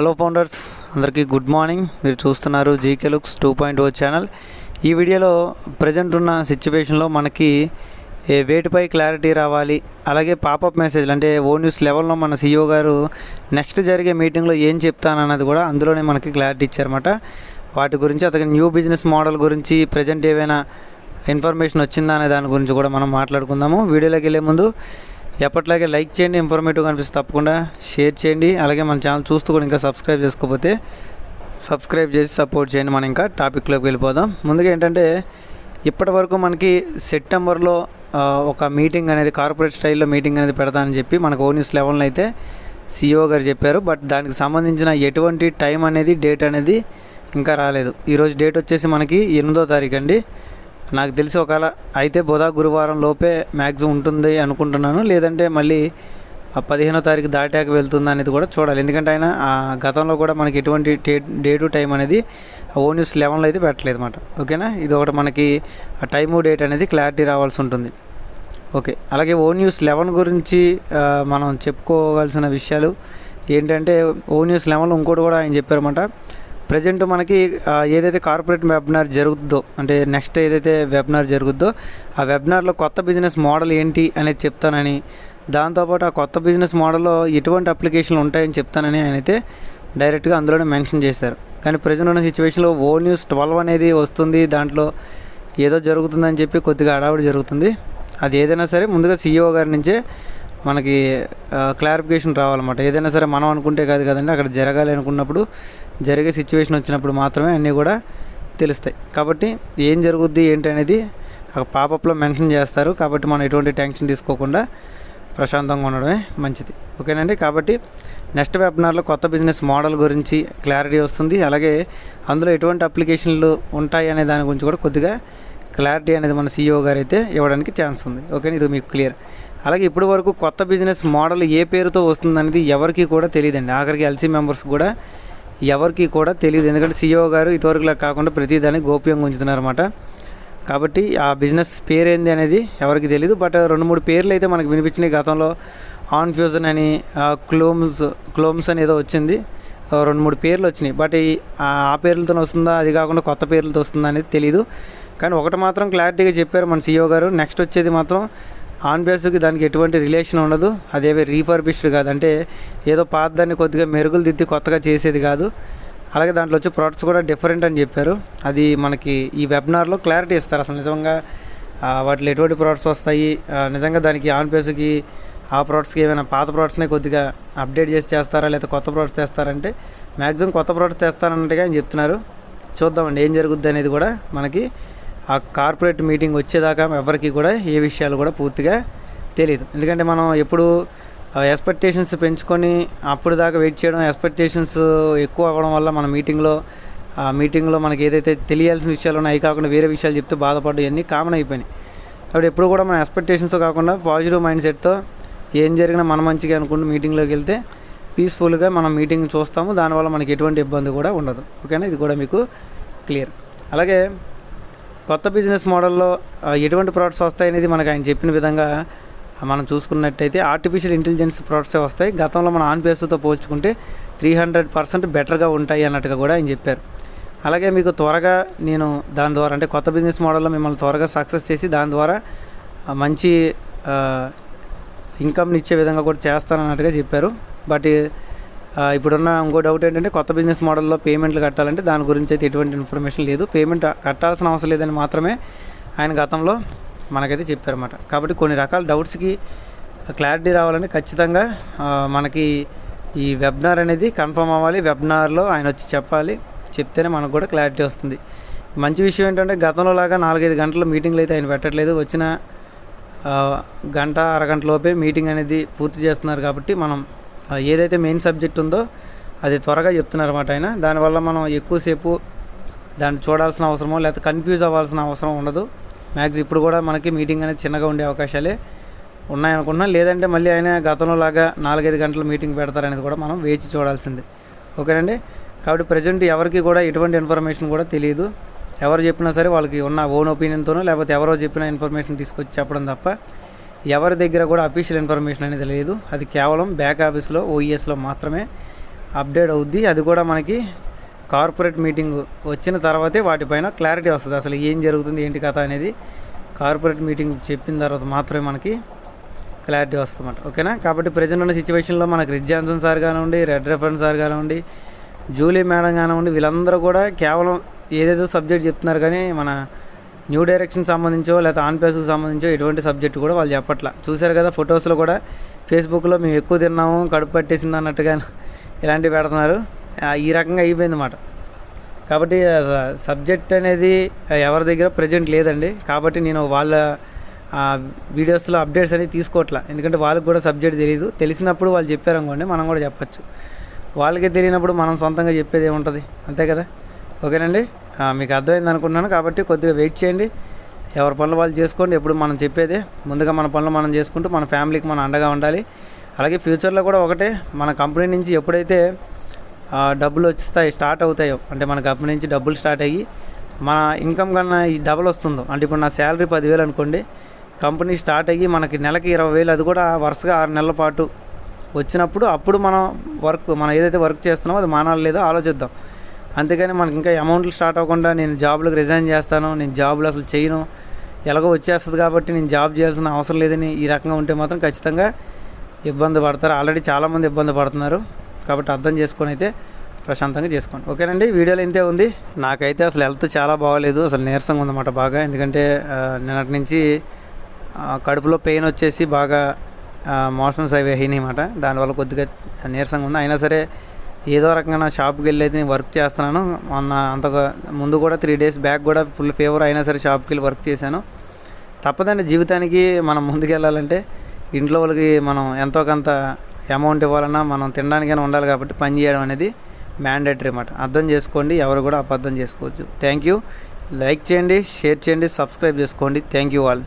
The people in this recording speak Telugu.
హలో ఫౌండర్స్ అందరికీ గుడ్ మార్నింగ్ మీరు చూస్తున్నారు GK looks two point O channel ఈ వీడియోలో ప్రజెంట్ ఉన్న సిచ్యువేషన్లో మనకి ఏ వేటిపై క్లారిటీ రావాలి అలాగే పాపప్ మెసేజ్లు అంటే ఓ న్యూస్ లెవెల్లో మన సీఈఓ గారు నెక్స్ట్ జరిగే మీటింగ్లో ఏం చెప్తానన్నది కూడా అందులోనే మనకి క్లారిటీ ఇచ్చారన్నమాట. వాటి గురించి అతని న్యూ బిజినెస్ మోడల్ గురించి ప్రజెంట్ ఏవైనా ఇన్ఫర్మేషన్ వచ్చిందా అనే దాని గురించి కూడా మనం మాట్లాడుకుందాము. వీడియోలోకి వెళ్ళే ముందు ఎప్పట్లాగే లైక్ చేయండి ఇన్ఫర్మేటివ్ కనిపిస్తే తప్పకుండా షేర్ చేయండి. అలాగే మన ఛానల్ చూస్తూ కూడా ఇంకా సబ్స్క్రైబ్ చేసుకోకపోతే సబ్స్క్రైబ్ చేసి సపోర్ట్ చేయండి. మనం ఇంకా టాపిక్లోకి వెళ్ళిపోదాం. ముందుగా ఏంటంటే ఇప్పటి వరకు మనకి సెప్టెంబర్లో ఒక మీటింగ్ అనేది కార్పొరేట్ స్టైల్లో మీటింగ్ అనేది పెడతానని చెప్పి మనకు ఓ న్యూస్ లెవెల్లో అయితే సిఇఓ గారు చెప్పారు. బట్ దానికి సంబంధించిన ఎటువంటి టైం అనేది డేట్ అనేది ఇంకా రాలేదు. ఈరోజు డేట్ వచ్చేసి మనకి ఎనిమిదో తారీఖు అండి. నాకు తెలిసి ఒకవేళ అయితే బుధ గురువారం లోపే మ్యాక్సిమం ఉంటుంది అనుకుంటున్నాను. లేదంటే మళ్ళీ ఆ పదిహేనో తారీఖు దాటాక వెళ్తుంది అనేది కూడా చూడాలి. ఎందుకంటే ఆయన ఆ గతంలో కూడా మనకి ఎటువంటి డే డే టు టైం అనేది ఓ న్యూస్ లెవెన్లో అయితే పెట్టలేదు అనమాట ఓకేనా? ఇది ఒకటి మనకి ఆ టైము డేట్ అనేది క్లారిటీ రావాల్సి ఉంటుంది. ఓకే. అలాగే ఓ న్యూస్ లెవెన్ గురించి మనం చెప్పుకోవాల్సిన విషయాలు ఏంటంటే ఓ న్యూస్ లెవెన్లో ఇంకోటి కూడా ఆయన చెప్పారన్నమాట. ప్రజెంట్ మనకి ఏదైతే కార్పొరేట్ వెబినార్ జరుగుద్దో అంటే నెక్స్ట్ ఏదైతే వెబినార్ జరుగుద్దో ఆ వెబినార్లో కొత్త బిజినెస్ మోడల్ ఏంటి అనేది చెప్తానని దాంతోపాటు ఆ కొత్త బిజినెస్ మోడల్లో ఎటువంటి అప్లికేషన్లు ఉంటాయని చెప్తానని ఆయన అయితే డైరెక్ట్గా అందులోనే మెన్షన్ చేశారు. కానీ ప్రజెంట్ ఉన్న సిచ్యువేషన్లో ఓ న్యూస్ ట్వెల్వ్ అనేది వస్తుంది దాంట్లో ఏదో జరుగుతుందని చెప్పి కొద్దిగా అడావిడి జరుగుతుంది. అది ఏదైనా సరే ముందుగా సీఈఓ గారి నుంచే మనకి క్లారిఫికేషన్ రావాలన్నమాట. ఏదైనా సరే మనం అనుకుంటే కాదు కదండి అక్కడ జరగాలి అనుకున్నప్పుడు జరిగే సిచ్యువేషన్ వచ్చినప్పుడు మాత్రమే అన్నీ కూడా తెలుస్తాయి. కాబట్టి ఏం జరుగుద్ది ఏంటనేది ఆ పాపప్లో మెన్షన్ చేస్తారు. కాబట్టి మనం ఎటువంటి టెన్షన్ తీసుకోకుండా ప్రశాంతంగా ఉండడమే మంచిది. ఓకేనండి? కాబట్టి నెక్స్ట్ వెబినార్లో కొత్త బిజినెస్ మోడల్ గురించి క్లారిటీ వస్తుంది. అలాగే అందులో ఎటువంటి అప్లికేషన్లు ఉంటాయి అనే దాని గురించి కూడా కొద్దిగా క్లారిటీ అనేది మన సీఈఓ గారు అయితే ఇవ్వడానికి ఛాన్స్ ఉంది. ఓకే ఇది మీకు క్లియర్ అలాగే ఇప్పటి వరకు కొత్త బిజినెస్ మోడల్ ఏ పేరుతో వస్తుందనేది ఎవరికి కూడా తెలియదండి. ఆఖరికి ఎల్సీ మెంబర్స్ కూడా ఎవరికి కూడా తెలియదు. ఎందుకంటే సీఈఓ గారు ఇదివరకులా కాకుండా ప్రతిదాన్ని గోప్యంగా ఉంచుతున్నారన్నమాట. కాబట్టి ఆ బిజినెస్ పేరు ఏంది అనేది ఎవరికి తెలియదు బట్ రెండు మూడు పేర్లు అయితే మనకు వినిపించినాయి. గతంలో ఆన్ ఫ్యూజన్ అని క్లోమ్స్ క్లోమ్స్ అని ఏదో వచ్చింది. రెండు మూడు పేర్లు వచ్చినాయి. బట్ ఈ ఆ ఆ పేర్లతో వస్తుందా? అది కాకుండా కొత్త పేర్లతో వస్తుందా అనేది తెలియదు కానీ ఒకటి మాత్రం క్లారిటీగా చెప్పారు మన సీఈఓ గారు. నెక్స్ట్ వచ్చేది మాత్రం ఆన్ బేస్కి దానికి ఎటువంటి రిలేషన్ ఉండదు. అదేవి రీఫర్బిష్డ్ కాదు. అంటే ఏదో పాత దాన్ని కొద్దిగా మెరుగులు దిద్ది కొత్తగా చేసేది కాదు. అలాగే దాంట్లో వచ్చే ప్రోడక్ట్స్ కూడా డిఫరెంట్ అని చెప్పారు. అది మనకి ఈ వెబినార్లో క్లారిటీ ఇస్తారు. అసలు నిజంగా వాటిలో ఎటువంటి ప్రోడక్ట్స్ వస్తాయి? నిజంగా దానికి ఆన్ బేస్కి ఆ ప్రోడక్ట్స్కి ఏమైనా పాత ప్రోడక్ట్స్ని కొద్దిగా అప్డేట్ చేసి చేస్తారా? లేదా కొత్త ప్రోడక్ట్స్ తెస్తారంటే మ్యాక్సిమం కొత్త ప్రోడక్ట్స్ తెస్తారన్నట్టుగా ఆయన చెప్తున్నారు. చూద్దామండి. ఏం జరుగుద్ది అనేది కూడా మనకి ఆ కార్పొరేట్ మీటింగ్ వచ్చేదాకా ఎవరికి కూడా ఏ విషయాలు కూడా పూర్తిగా తెలియదు ఎందుకంటే మనం ఎప్పుడు ఎక్స్పెక్టేషన్స్ పెంచుకొని అప్పుడు దాకా వెయిట్ చేయడం ఎక్స్పెక్టేషన్స్ ఎక్కువ అవ్వడం వల్ల మన మీటింగ్లో ఆ మీటింగ్లో మనకి ఏదైతే తెలియాల్సిన విషయాలు ఉన్నాయో అవి కాకుండా వేరే విషయాలు చెప్తే బాధపడ్డం ఇవన్నీ కామన్ అయిపోయినాయి. కాబట్టి ఎప్పుడు కూడా మన ఎక్స్పెక్టేషన్స్ కాకుండా పాజిటివ్ మైండ్ సెట్తో ఏం జరిగినా మన మంచిగా అనుకుంటూ మీటింగ్లోకి వెళ్తే పీస్ఫుల్గా మనం మీటింగ్ చూస్తాము. దానివల్ల మనకి ఎటువంటి ఇబ్బంది కూడా ఉండదు. ఓకేనా? ఇది కూడా మీకు క్లియర్ అలాగే కొత్త బిజినెస్ మోడల్లో ఎటువంటి ప్రోడక్ట్స్ వస్తాయి అనేది మనకు ఆయన చెప్పిన విధంగా మనం చూసుకున్నట్టయితే ఆర్టిఫిషియల్ ఇంటెలిజెన్స్ ప్రోడక్ట్సే వస్తాయి. గతంలో మన ఆన్ పేస్తో పోల్చుకుంటే త్రీ హండ్రెడ్ పర్సెంట్ బెటర్గా ఉంటాయి అన్నట్టుగా కూడా ఆయన చెప్పారు. అలాగే మీకు త్వరగా నేను దాని ద్వారా అంటే కొత్త బిజినెస్ మోడల్లో మిమ్మల్ని త్వరగా సక్సెస్ చేసి దాని ద్వారా మంచి ఇన్కమ్ని ఇచ్చే విధంగా కూడా చేస్తానన్నట్టుగా చెప్పారు. బట్ ఇప్పుడున్న ఇంకో డౌట్ ఏంటంటే కొత్త బిజినెస్ మోడల్లో పేమెంట్లు కట్టాలంటే దాని గురించి అయితే ఎటువంటి ఇన్ఫర్మేషన్ లేదు. పేమెంట్ కట్టాల్సిన అవసరం లేదని మాత్రమే ఆయన గతంలో మనకైతే చెప్పారన్నమాట. కాబట్టి కొన్ని రకాల డౌట్స్కి క్లారిటీ రావాలంటే ఖచ్చితంగా మనకి ఈ వెబినార్ అనేది కన్ఫర్మ్ అవ్వాలి. వెబినార్లో ఆయన వచ్చి చెప్పాలి. చెప్తేనే మనకు కూడా క్లారిటీ వస్తుంది. మంచి విషయం ఏంటంటే గతంలో లాగా నాలుగైదు గంటల మీటింగ్లు అయితే ఆయన పెట్టట్లేదు. వచ్చిన గంట అరగంట లోపే మీటింగ్ అనేది పూర్తి చేస్తున్నారు కాబట్టి మనం ఏదైతే మెయిన్ సబ్జెక్ట్ ఉందో అది త్వరగా చెప్తున్నారు అనమాట ఆయన. దానివల్ల మనం ఎక్కువసేపు దాన్ని చూడాల్సిన అవసరమో లేకపోతే కన్ఫ్యూజ్ అవ్వాల్సిన అవసరం ఉండదు. మ్యాక్స్ ఇప్పుడు కూడా మనకి మీటింగ్ అనేది చిన్నగా ఉండే అవకాశాలే ఉన్నాయనుకుంటున్నాం లేదంటే మళ్ళీ ఆయన గతంలో లాగా నాలుగైదు గంటల మీటింగ్ పెడతారనేది కూడా మనం వేచి చూడాల్సిందే. ఓకేనండి? కాబట్టి ప్రజెంట్ ఎవరికి కూడా ఎటువంటి ఇన్ఫర్మేషన్ కూడా తెలియదు. ఎవరు చెప్పినా సరే వాళ్ళకి ఉన్న ఓన్ ఒపీనియన్తోనో లేకపోతే ఎవరో చెప్పిన ఇన్ఫర్మేషన్ తీసుకొచ్చి చెప్పడం తప్ప ఎవరి దగ్గర కూడా అఫీషియల్ ఇన్ఫర్మేషన్ అనేది లేదు అది కేవలం బ్యాక్ ఆఫీస్లో ఓఈఎస్లో మాత్రమే అప్డేట్ అవుద్ది. అది కూడా మనకి కార్పొరేట్ మీటింగ్ వచ్చిన తర్వాతే వాటిపైన క్లారిటీ వస్తుంది. అసలు ఏం జరుగుతుంది ఏంటి కథ అనేది కార్పొరేట్ మీటింగ్ చెప్పిన తర్వాత మాత్రమే మనకి క్లారిటీ వస్తుందన్నమాట. ఓకేనా? కాబట్టి ప్రజెంట్ ఉన్న సిచ్యువేషన్లో మనకి రిజ్ జాన్సన్ సార్ కానివ్వండి రెడ్ రెఫరెన్స్ సార్ కానివ్వండి జూలీ మేడం కానివ్వండి వీళ్ళందరూ కూడా కేవలం ఏదేదో సబ్జెక్ట్ చెప్తున్నారు కానీ మన న్యూ డైరెక్షన్ సంబంధించో లేకపోతే ఆన్ పేస్కి సంబంధించో ఎటువంటి సబ్జెక్ట్ కూడా వాళ్ళు చెప్పట్లా. చూశారు కదా ఫొటోస్లో కూడా. ఫేస్బుక్లో మేము ఎక్కువ తిన్నాము కడుపు పట్టేసింది అన్నట్టుగా ఇలాంటివి పెడుతున్నారు. ఈ రకంగా అయిపోయింది అన్నమాట కాబట్టి సబ్జెక్ట్ అనేది ఎవరి దగ్గర ప్రజెంట్ లేదండి. కాబట్టి నేను వాళ్ళ వీడియోస్లో అప్డేట్స్ అనేది తీసుకోవట్లా ఎందుకంటే వాళ్ళకి కూడా సబ్జెక్ట్ తెలియదు తెలిసినప్పుడు వాళ్ళు చెప్పారనుకోండి మనం కూడా చెప్పచ్చు. వాళ్ళకే తెలియనప్పుడు మనం సొంతంగా చెప్పేది ఏముంటుంది? అంతే కదా? ఓకేనండి? మీకు అర్థమైంది అనుకున్నాను కాబట్టి కొద్దిగా వెయిట్ చేయండి. ఎవరి పనులు వాళ్ళు చేసుకోండి. ఎప్పుడు మనం చెప్పేదే. ముందుగా మన పనులు మనం చేసుకుంటూ మన ఫ్యామిలీకి మనం అండగా ఉండాలి. అలాగే ఫ్యూచర్లో కూడా ఒకటే. మన కంపెనీ నుంచి ఎప్పుడైతే డబ్బులు వస్తాయి స్టార్ట్ అవుతాయో అంటే మన కంపెనీ నుంచి డబ్బులు స్టార్ట్ అయ్యి మన ఇన్కమ్ కన్నా ఈ డబుల్ వస్తుందో అంటే ఇప్పుడు నా శాలరీ పదివేలు అనుకోండి కంపెనీ స్టార్ట్ అయ్యి మనకి నెలకి ఇరవై వేలు అది కూడా వరుసగా ఆరు నెలల పాటు వచ్చినప్పుడు అప్పుడు మనం వర్క్ మనం ఏదైతే వర్క్ చేస్తున్నామో అది మానాలి లేదో ఆలోచిద్దాం. అంతేగాని మనకి ఇంకా అమౌంట్లు స్టార్ట్ అవ్వకుండా నేను జాబ్లకు రిజైన్ చేస్తాను నేను జాబులు అసలు చేయను. ఎలాగో వచ్చేస్తుంది కాబట్టి నేను జాబ్ చేయాల్సిన అవసరం లేదని ఈ రకంగా ఉంటే మాత్రం ఖచ్చితంగా ఇబ్బంది పడతారు. ఆల్రెడీ చాలామంది ఇబ్బంది పడుతున్నారు. కాబట్టి అర్థం చేసుకొని అయితే ప్రశాంతంగా చేసుకోండి. ఓకేనండి వీడియోలో ఇంతే ఉంది. నాకైతే అసలు హెల్త్ చాలా బాగోలేదు. అసలు నీరసంగా ఉందన్నమాట బాగా. ఎందుకంటే నిన్నటి నుంచి కడుపులో పెయిన్ వచ్చేసి బాగా మోషన్స్ అవి అయినాయి అన్నమాట దానివల్ల కొద్దిగా నీరసంగా ఉంది. అయినా సరే ఏదో రకంగా షాప్కి వెళ్ళి అయితే నేను వర్క్ చేస్తున్నాను. మొన్న అంతగా ముందు కూడా త్రీ డేస్ బ్యాక్ కూడా ఫుల్ ఫీవర్ అయినా సరే షాప్కి వెళ్ళి వర్క్ చేశాను. తప్పదండి జీవితానికి మనం ముందుకెళ్ళాలంటే ఇంట్లో వాళ్ళకి మనం ఎంతో కొంత అమౌంట్ ఇవ్వాలన్నా మనం తినడానికైనా ఉండాలి కాబట్టి పని చేయడం అనేది మ్యాండేటరీ అన్నమాట. అర్థం చేసుకోండి ఎవరు కూడా అబద్ధం చేసుకోవచ్చు థ్యాంక్ యూ లైక్ చేయండి షేర్ చేయండి సబ్స్క్రైబ్ చేసుకోండి. Thank you all